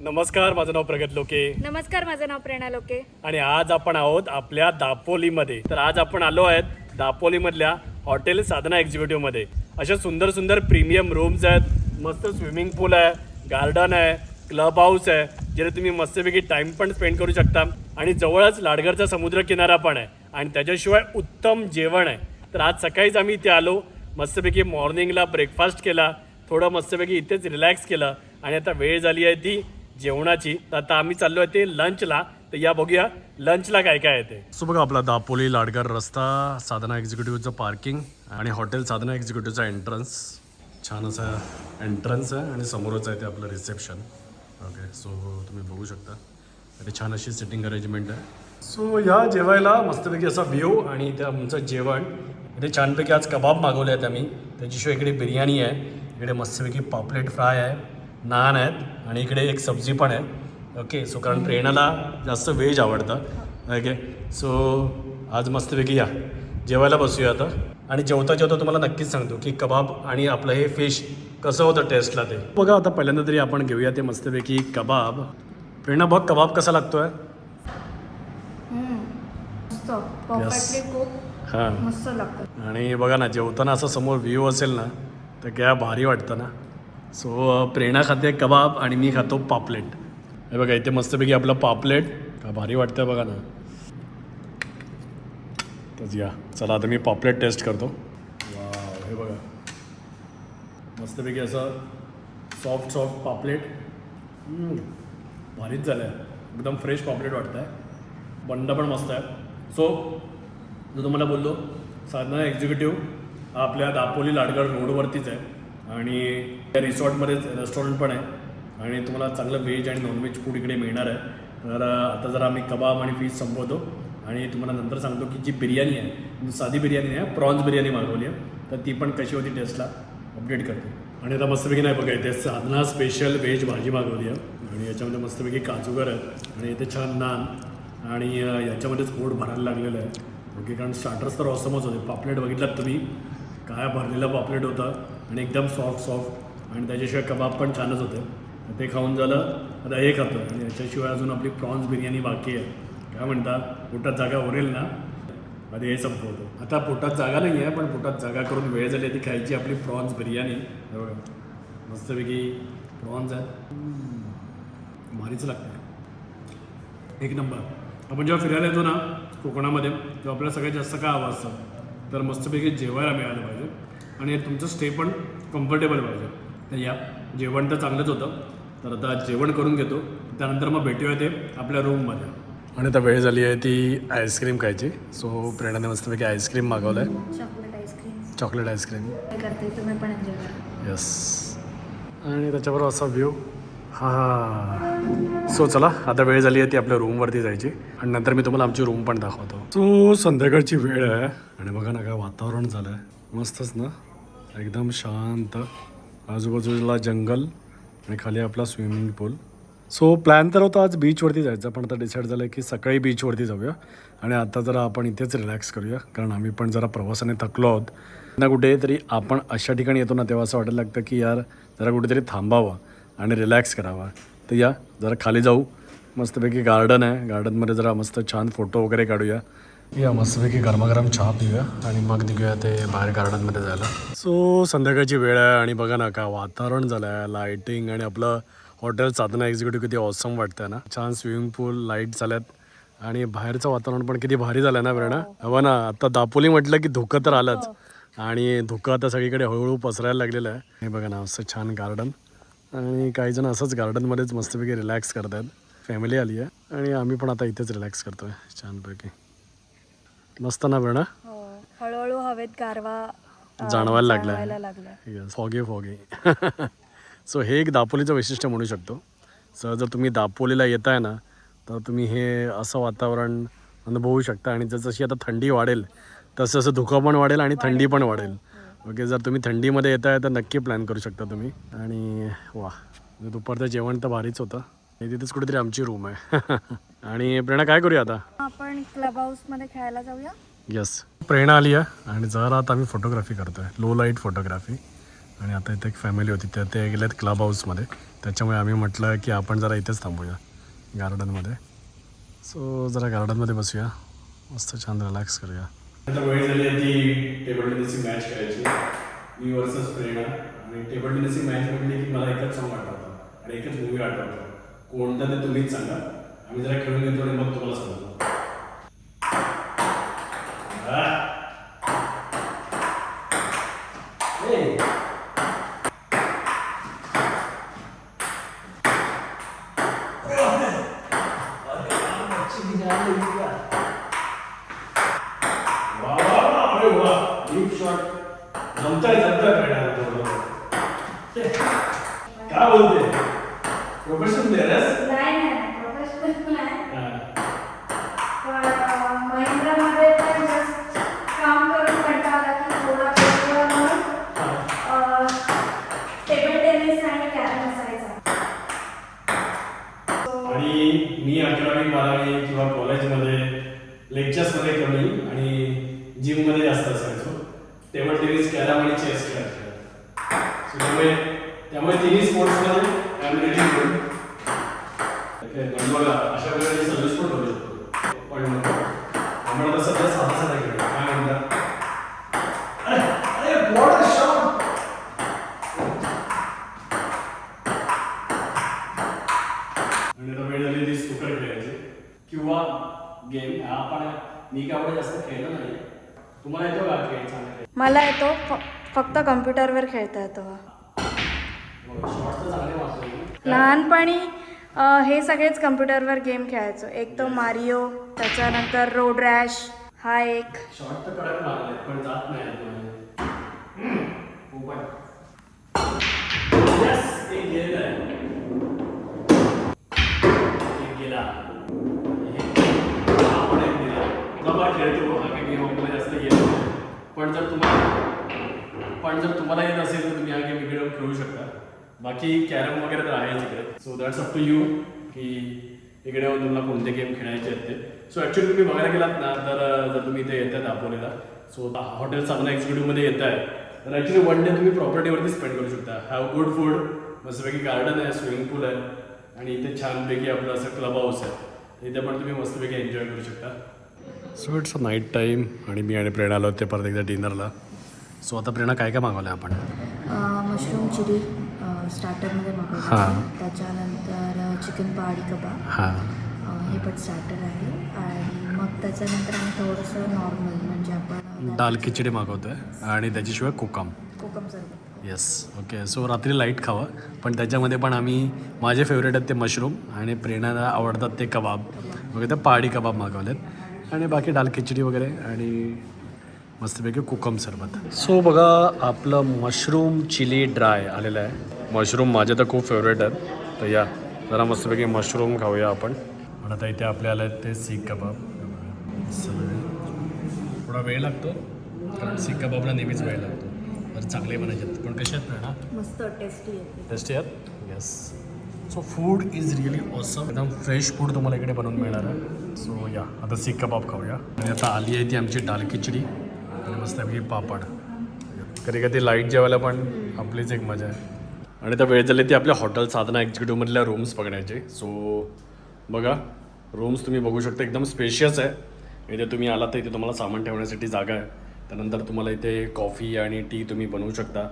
नमस्कार माझं नाव प्रगत लोके. नमस्कार माझं नाव प्रेरणा लोके. आणि आज आपण आहोत आपल्या दापोलीमध्ये. तर आज आपण आलो आहेत दापोलीमधल्या हॉटेल साधना एक्झिक्युटिव्हमध्ये अशा सुंदर सुंदर प्रीमियम रूम्स आहेत. मस्त स्विमिंग पूल आहे गार्डन आहे क्लब हाऊस आहे जिथे तुम्ही मस्तपैकी टाइम पण स्पेंड करू शकता. आणि जवळच लाडघरचा समुद्र किनारा पण आहे. आणि त्याच्याशिवाय उत्तम जेवण आहे. तर आज सकाळीच आम्ही इथे आलो मस्तपैकी मॉर्निंगला ब्रेकफास्ट केला थोडं मस्तपैकी इथेच रिलॅक्स केलं. आणि आता वेळ झाली आहे ती जेवणाची. तर आता आम्ही चाललो आहे ते लंचला तर या बघूया लंचला काय काय आहे ते. सो बघा आपला दापोली लाडगर रस्ता साधना एक्झिक्युटिव्हचं पार्किंग आणि हॉटेल साधना एक्झिक्युटिव्हचा एंट्रन्स छान असा एंट्रन्स आहे आणि समोरच आहे ते आपलं रिसेप्शन ओके सो तुम्ही बघू शकता. इथे छान अशी सिटिंग अरेंजमेंट आहे. सो या जेवायला मस्तपैकी असा व्ह्यू आणि इथे आमचं जेवण. इथे छानपैकी आज कबाब मागवले आहेत आम्ही. त्याच्याशिवाय इकडे बिर्याणी आहे. इकडे मस्तपैकी पापलेट फ्राय आहे. नान आहेत आणि इकडे एक सब्जी पण आहे. ओके सो कारण प्रेरणाला जास्त व्हेज आवडतं. ओके सो आज मस्तपैकी या. जेवायला बसूया आता. आणि जेवता जेवता तुम्हाला नक्कीच सांगतो की कबाब आणि आपलं हे फिश कसं होतं टेस्टला ते. बघा आता पहिल्यांदा तरी आपण घेऊया ते मस्तपैकी कबाब. प्रेरणा बघ कबाब कसा लागतोय. हां. मस्त लागतं आणि बघा ना जेवताना असं समोर व्ह्यू असेल ना तर काय भारी वाटतं ना. सो प्रेरणा खाते कबाब आणि मी खातो पापलेट. हे बघा इथे मस्तपैकी आपलं पापलेट. का भारी वाटतं बघा ना. तर या चला आता मी पापलेट टेस्ट करतो. हे बघा. मस्तपैकी असं सॉफ्ट सॉफ्ट पापलेट. भारीच झालं आहे एकदम फ्रेश पापलेट वाटतं आहे बंड पण मस्त आहे. सो जो तुम्हाला बोललो साधना एक्झिक्युटिव्ह आपल्या दापोली लाडगड रोडवरतीच आहे. आणि त्या रिसॉर्टमध्ये रेस्टॉरंट पण आहे आणि तुम्हाला चांगलं व्हेज आणि नॉनव्हेज फूड इकडे मिळणार आहे. तर आता जरा आम्ही कबाब आणि फिश संपवतो आणि तुम्हाला नंतर सांगतो की जी बिर्याणी आहे साधी बिर्याणी आहे प्रॉन्स बिर्याणी मागवली आहे. तर ती पण कशी होती टेस्टला अपडेट करतो. आणि आता मस्तपैकी नाही बघा इथे साधना स्पेशल व्हेज भाजी मागवली आहे. आणि याच्यामध्ये मस्तपैकी काजूगर आहेत आणि इथे छान नान आणि याच्यामध्येच पोट भरायला लागलेलं आहे. ओके कारण स्टार्टर्स तर ऑसमच होते. पापलेट बघितलात तुम्ही? काय भरलेला पापलेट होतं आणि एकदम सॉफ्ट सॉफ्ट आणि त्याच्याशिवाय कबाब पण छानच होते. तर ते खाऊन झालं. आता हे खातो. आणि याच्याशिवाय अजून आपली प्रॉन्स बिर्याणी बाकी आहे. काय म्हणता? पोटात जागा उरेल ना? आधी हे संपवतो. आता पोटात जागा नाही आहे पण पोटात जागा करून वेळ झाली ती खायची आपली प्रॉन्स बिर्याणी. बघा. मस्तपैकी प्रॉन्स आहेत. भारीच लागतं एक नंबर. आपण जेव्हा फिरायला येतो ना कोकणामध्ये तेव्हा आपल्याला सगळ्यात जास्त काय हवं असतं? तर मस्तपैकी जेवायला मिळालं पाहिजे. आणि तुमचं स्टे पण कम्फर्टेबल पाहिजे. तर या जेवण तर चांगलंच होतं. तर आता जेवण करून घेतो. त्यानंतर मग भेटूया ते आपल्या रूममध्ये आणि आता वेळ झाली आहे ती आईस्क्रीम खायची. सो प्रेरणाने मस्तपैकी आईस्क्रीम मागवलं आहे चॉकलेट आईस्क्रीम येस आणि त्याच्याबरोबर असा व्ह्यू हा सो चला आता वेळ झाली आहे ती आपल्या रूमवरती जायची. आणि नंतर मी तुम्हाला आमची रूम पण दाखवतो. सो संध्याकाळची वेळ आहे. आणि बघा ना काय वातावरण झालं आहे मस्तच ना? एकदम शांत. आजूबाजूला जंगल आणि खाली आपला स्विमिंग पूल. सो प्लॅन तर होता आज बीचवरती जायचं पण आता डिसाईड झालं की सकाळी बीचवरती जाऊया आणि आता जरा आपण इथेच रिलॅक्स करूया कारण आम्ही पण जरा प्रवासाने थकलो आहोत. ना कुठेतरी आपण अशा ठिकाणी येतो ना तेव्हा असं वाटायला लागतं की यार जरा कुठेतरी थांबावं आणि रिलॅक्स करावा. तर या जरा खाली जाऊ. मस्तपैकी गार्डन आहे. गार्डनमध्ये जरा मस्त छान फोटो वगैरे काढूया. या मस्तपैकी गरमागरम चहा पिऊया आणि मग निघूया ते बाहेर गार्डनमध्ये जायला. सो संध्याकाळची वेळ आहे आणि बघा ना का वातावरण झालं आहे लायटिंग आणि आपलं हॉटेल साधना एक्झिक्युटिव्ह किती ऑसम वाटतं ना. छान स्विमिंग पूल लाइट झाल्यात. आणि बाहेरचं वातावरण पण किती भारी झालं ना प्रेरणा हवं ना आता दापोली म्हटलं की धुकं तर आलंच. आणि धुकं आता सगळीकडे हळूहळू पसरायला लागलेलं आहे. हे बघा ना असं छान गार्डन आणि काही जण असंच गार्डनमध्येच मस्तपैकी रिलॅक्स करत आहेत फॅमिली आली आहे. आणि आम्ही पण आता इथेच रिलॅक्स करतोय छानपैकी. मस्त ना प्रेरणा हो. हळूहळू हवेत गारवा अं, जाणवायला येस फॉगे फॉगे. सो हे एक दापोलीचं वैशिष्ट्य म्हणू शकतो. सर जर तुम्ही दापोलीला येत आहे ना तर तुम्ही हे असं वातावरण अनुभवू शकता. आणि जसजशी आता थंडी वाढेल तसं तसं धुकं पण वाढेल आणि थंडी पण वाढेल. ओके जर तुम्ही थंडीमध्ये येत आहे तर नक्की प्लॅन करू शकता तुम्ही. आणि वा दुपारचं जेवण तर भारीच होतं. आणि तिथेच कुठेतरी आमची रूम आहे. आणि प्रेरणा काय करूया आता? आपण क्लब हाऊसमध्ये खेळायला जाऊया. येस प्रेरणा आली आहे आणि जरा आता आम्ही फोटोग्राफी करतोय. लो लाइट फोटोग्राफी आणि आता इथे एक फॅमिली होती. तर ते गेलेत क्लब हाऊसमध्ये त्याच्यामुळे आम्ही म्हटलं की आपण जरा इथेच थांबूया गार्डनमध्ये सो जरा गार्डनमध्ये बसूया. मस्त छान रिलॅक्स करूया. आता वेळ झाली आहे ती टेबल टेनिसची मॅच खेळायची. मी वर्सेस प्रेरणा. आणि टेबल टेनिसची मॅच म्हटली की मला एकच सॉंग आठवतं. आणि एकच मूवी आठवतो. कोणता ते तुम्हीच सांगा. आम्ही जरा खेळून घेतो आणि मग तुम्हाला सांगतो. काय बोलते प्रोफेशनल प्लेअरस नाही नाही प्रोफेशनल नाही पण अं, महिंद्रामध्ये पण just काम करून कंटाळा आला की थोडा वेळ म्हणून टेबल टेनिस आणि कॅरम असायचा So, आणि मी अकरावी बारावी किंवा कॉलेजमध्ये लेक्चर्समध्ये कमी आणि जिममध्ये जास्त असायचो टेबल टेनिस कॅरम आणि चेस खेळायचो So त्यामुळे त्यामुळे तिन्ही स्पोर्ट्समध्ये आय एम रेडी गुड बघा अशा वेळेला सर्व्हिस पण करू शकतो पण आपण आता सध्या साधा साधा खेळ काय म्हणतात अरे अरे what a shot! आणि आता वेळ झाली ती स्नूकर खेळायची किंवा गेम हा पण मी काय एवढं जास्त खेळलो नाही तुम्हाला येतो का खेळ चांगला खेळ मला येतो फ- फक्त कम्प्युटरवर खेळता येतो लहानपणी हे सगळेच कम्प्युटरवर गेम खेळायचो. एक तो मारिओ त्याच्यानंतर रोड रॅश हा एक. गेलं. पण जर तुम्हाला पण जर तुम्हाला येत असेल तर तुम्ही हा गेम इकडे खेळू शकता. बाकी कॅरम वगैरे तर आहेच इकडे. So that's up to you की इकडे येऊन तुम्हाला कोणते गेम खेळायचे आहेत ते. सो ॲक्च्युली तुम्ही बघायला गेलात ना तर जर तुम्ही इथे येतात दापोलीला सो हॉटेल चांगला एक्झिक्युटिव्हमध्ये येत आहे तर ॲक्च्युली वन डे तुम्ही प्रॉपर्टीवरती स्पेंड करू शकता. हॅव गुड फूड मस्तपैकी गार्डन आहे स्विमिंग पूल आहे आणि इथे छानपैकी आपलं असं क्लब हाऊस आहे. इथे पण तुम्ही मस्तपैकी एन्जॉय करू शकता. So it's a night time आणि मी आणि प्रेरणा आलो होते परत एकदा डिनरला. सो आता प्रेरणा काय काय मागवलं आपण मशरूम चिली स्टार्टरमध्ये मागवलं हां. त्याच्यानंतर चिकन पहाडी कबाब. हां. हे पण स्टार्टर आहे. आणि मग त्याच्यानंतर आम्ही थोडंसं नॉर्मल म्हणजे आपण दाल खिचडी मागवतोय आणि त्याच्याशिवाय कोकम. कोकम सरबत येस ओके सो रात्री लाइट खावं. पण त्याच्यामध्ये पण आम्ही माझे फेवरेट आहेत ते मशरूम आणि प्रेरणाला आवडतात ते कबाब. वगैरे ते पहाडी कबाब मागवलेत. आणि बाकी दाल खिचडी वगैरे आणि मस्तपैकी कोकम सरबत. सो बघा आपलं मशरूम चिली ड्राय आलेलं आहे. मशरूम माझे तर खूप फेवरेट आहेत. तर या जरा मस्तपैकी मशरूम खाऊया आपण. पण आता इथे आपले आले आहेत ते सीख कबाब सगळे थोडा वेळ लागतो कारण सीख कबाबला नेहमीच वेळ लागतो. तर चांगले बनायचे आहेत. पण कसे आहेत प्रेरणा मस्त टेस्टी आहे टेस्टी आहेत? Yes so food is really awesome एकदम फ्रेश फूड तुम्हाला इकडे बनवून मिळणार आहे. सो या आता सीख कबाब खाऊया. आणि आता आली आहे ती आमची दाल खिचडी. आणि मस्त आपली पापड. कधी कधी लाइट जेवायला पण आपलीच एक मजा आहे. आणि आता वेळ झाली ती आपल्या हॉटेल साधना एक्झिक्युटिव्हमधल्या रूम्स बघण्याचे. सो बघा रूम्स तुम्ही बघू शकता. एकदम स्पेशियस आहे. इथे तुम्ही आलात तर इथे तुम्हाला सामान ठेवण्यासाठी जागा आहे. त्यानंतर तुम्हाला इथे कॉफी आणि टी तुम्ही बनवू शकता.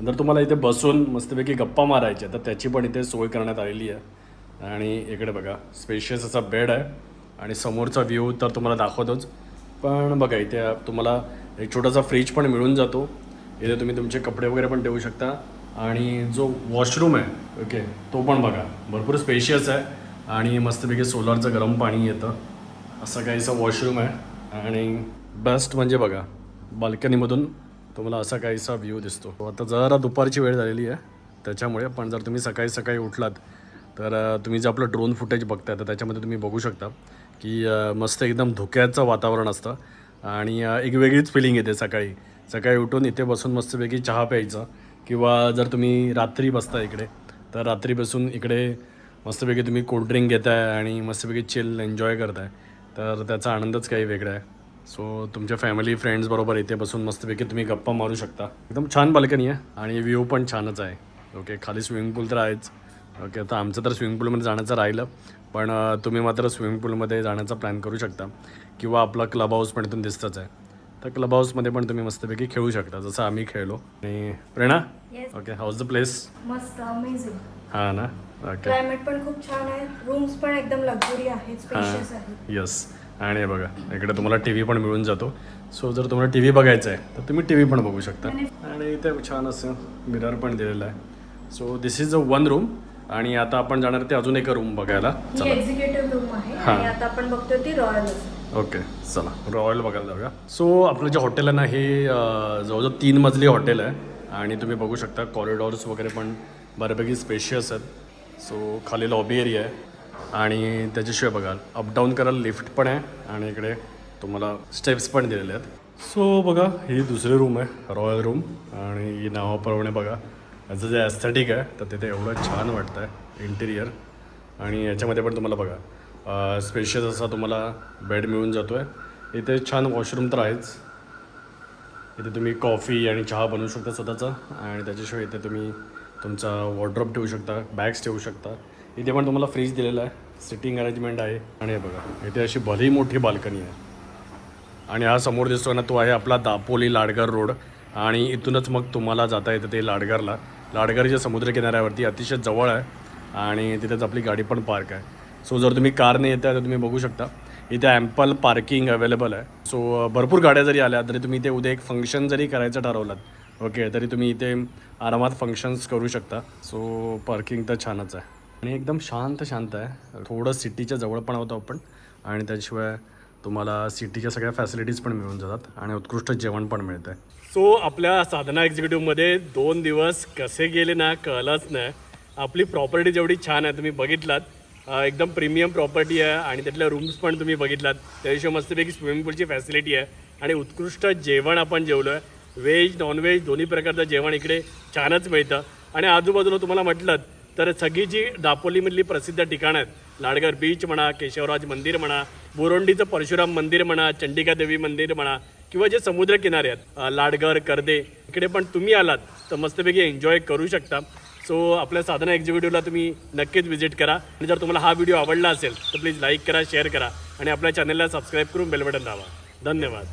नंतर तुम्हाला इथे बसून मस्तपैकी गप्पा मारायच्या तर त्याची पण इथे सोय करण्यात आलेली आहे. आणि इकडे बघा स्पेशियस असा बेड आहे. आणि समोरचा व्ह्यू तर तुम्हाला दाखवतोच. पण बघा इथे तुम्हाला एक छोटासा फ्रीज पण मिळून जातो. इथे तुम्ही तुमचे कपडे वगैरे पण ठेवू शकता. आणि जो वॉशरूम आहे ओके तो पण बघा भरपूर स्पेशियस आहे. आणि मस्तपैकी सोलारचं गरम पाणी येतं. असं काहीसं वॉशरूम आहे. आणि बेस्ट म्हणजे बघा बाल्कनीमधून तुम्हाला असा काहीसा व्ह्यू दिसतो. आता जरा दुपारची वेळ झालेली आहे. त्याच्यामुळे पण जर तुम्ही सकाळी सकाळी उठलात तर तुम्ही जे आपलं ड्रोन फुटेज बघताय तर त्याच्यामध्ये तुम्ही बघू शकता की मस्त एकदम धुक्याचं वातावरण असतं. आणि एक वेगळीच फिलिंग येते सकाळी. सकाळी उठून इथे बसून मस्तपैकी चहा प्यायचा किंवा जर तुम्ही रात्री बसता इकडे तर रात्री बसून इकडे मस्तपैकी तुम्ही कोल्ड्रिंक घेताय आणि मस्तपैकी चिल एन्जॉय करताय. तर त्याचा आनंदच काही वेगळा आहे. सो तुमच्या फॅमिली फ्रेंड्स बरोबर इथे बसून मस्तपैकी तुम्ही गप्पा मारू शकता. एकदम छान बाल्कनी आहे आणि व्ह्यू पण छानच आहे. ओके खाली स्विमिंग पूल तर आहेच. ओके तर आमचं तर स्विमिंग पूलमध्ये जाण्याचं राहिलं. पण तुम्ही मात्र स्विमिंग पूलमध्ये जाण्याचा प्लॅन करू शकता. किंवा आपला क्लब हाऊस पण इथून दिसतंच आहे. तर क्लब हाऊसमध्ये पण तुम्ही मस्तपैकी खेळू शकता जसं आम्ही खेळलो. आणि Prerna okay how's the place मस्त अमेझिंग हां ना? ओके क्लायमेट पण खूप छान आहे. रूम्स पण एकदम लक्झरी आहेत स्पेशियस आहेत. येस आणि हे बघा इकडे तुम्हाला टी व्ही पण मिळून जातो. सो जर तुम्हाला टी व्ही बघायचा आहे तर तुम्ही टी व्ही पण बघू शकता. आणि इथे छान असं मिरर पण दिलेलं आहे. So this is a one room आणि आता आपण जाणार ते अजून एक रूम बघायला. चला. एक्झिक्युटिव्ह रूम आहे हा. आणि आता आपण बघतोय ती रॉयल ओके चला. रॉयल बघायला जाऊया. सो आपलं जे हॉटेल आहे ना हे जवळजवळ तीन मजली हॉटेल आहे. आणि तुम्ही बघू शकता कॉरिडॉर्स वगैरे पण बऱ्यापैकी स्पेशियस आहेत. सो खाली लॉबी एरिया आहे. आणि त्याच्याशिवाय बघाल अपडाऊन करायला लिफ्ट पण आहे आणि इकडे तुम्हाला स्टेप्स पण दिलेले आहेत. सो बघा ही दुसरी रूम आहे रॉयल रूम आणि ही नावाप्रमाणे बघा याचं जे ॲस्थेटिक आहे तर तिथे एवढं छान वाटतं आहे इंटिरियर आणि याच्यामध्ये पण तुम्हाला बघा स्पेशियस असा तुम्हाला बेड मिळून जातो आहे इथे छान वॉशरूम तर आहेच. इथे तुम्ही कॉफी आणि चहा बनवू शकता स्वतःचा. आणि त्याच्याशिवाय इथे तुम्ही तुमचा वॉर्ड्रॉप ठेवू शकता बॅग्स ठेवू शकता. इथे पण तुम्हाला फ्रीज दिलेला आहे. सिटिंग अरेंजमेंट आहे. आणि हे बघा इथे अशी भली मोठी बाल्कनी आहे. आणि हा समोर दिसतो ना तो आहे आपला दापोली लाडगर रोड. आणि इथूनच मग तुम्हाला जाता येतं ते लाडगरला. लाडगरच्या समुद्रकिनाऱ्यावरती अतिशय जवळ आहे. आणि तिथेच आपली गाडी पण पार्क आहे. सो जर तुम्ही कारने येता तर तुम्ही बघू शकता. इथे ॲम्पल पार्किंग अवेलेबल आहे. सो भरपूर गाड्या जरी आल्या तरी तुम्ही इथे उद्या एक फंक्शन जरी करायचं ठरवलं ओके तरी तुम्ही इथे आरामात फंक्शन्स करू शकता. सो पार्किंग तर छानच आहे. आणि एकदम शांत शांत आहे. थोडं सिटीच्या जवळ पण होतो आपण. आणि त्याशिवाय तुम्हाला सिटीच्या सगळ्या फॅसिलिटीज पण मिळून जातात आणि उत्कृष्ट जेवण पण मिळतं सो आपल्या साधना एक्झिक्युटिव्हमध्ये दोन दिवस कसे गेले ना कळलंच नाही. आपली प्रॉपर्टी जेवढी छान आहे तुम्ही बघितलात. एकदम प्रीमियम प्रॉपर्टी आहे आणि त्यातल्या रूम्स पण तुम्ही बघितलात. त्याशिवाय मस्तपैकी स्विमिंग पूलची फॅसिलिटी आहे. आणि उत्कृष्ट जेवण आपण जेवलो आहे व्हेज नॉनव्हेज दोन्ही प्रकारचं जेवण इकडे छानच मिळतं. आणि आजूबाजूला तुम्हाला म्हटलं तर सगळी जी दापोलीमधली प्रसिद्ध ठिकाणं आहेत लाडगर बीच म्हणा केशवराज मंदिर म्हणा बोरोंडीचं परशुराम मंदिर म्हणा चंडिका देवी मंदिर म्हणा किंवा जे समुद्र किनारे आहेत लाडगर कर्दे इकडे पण तुम्ही आलात तर मस्तपैकी एन्जॉय करू शकता. सो आपल्या साधना एक्झिक्युटिव्हला तुम्ही नक्कीच व्हिजिट करा. आणि जर तुम्हाला हा व्हिडिओ आवडला असेल तर प्लीज लाईक करा शेअर करा आणि आपल्या चॅनलला सबस्क्राईब करून बेलबटन दावा धन्यवाद.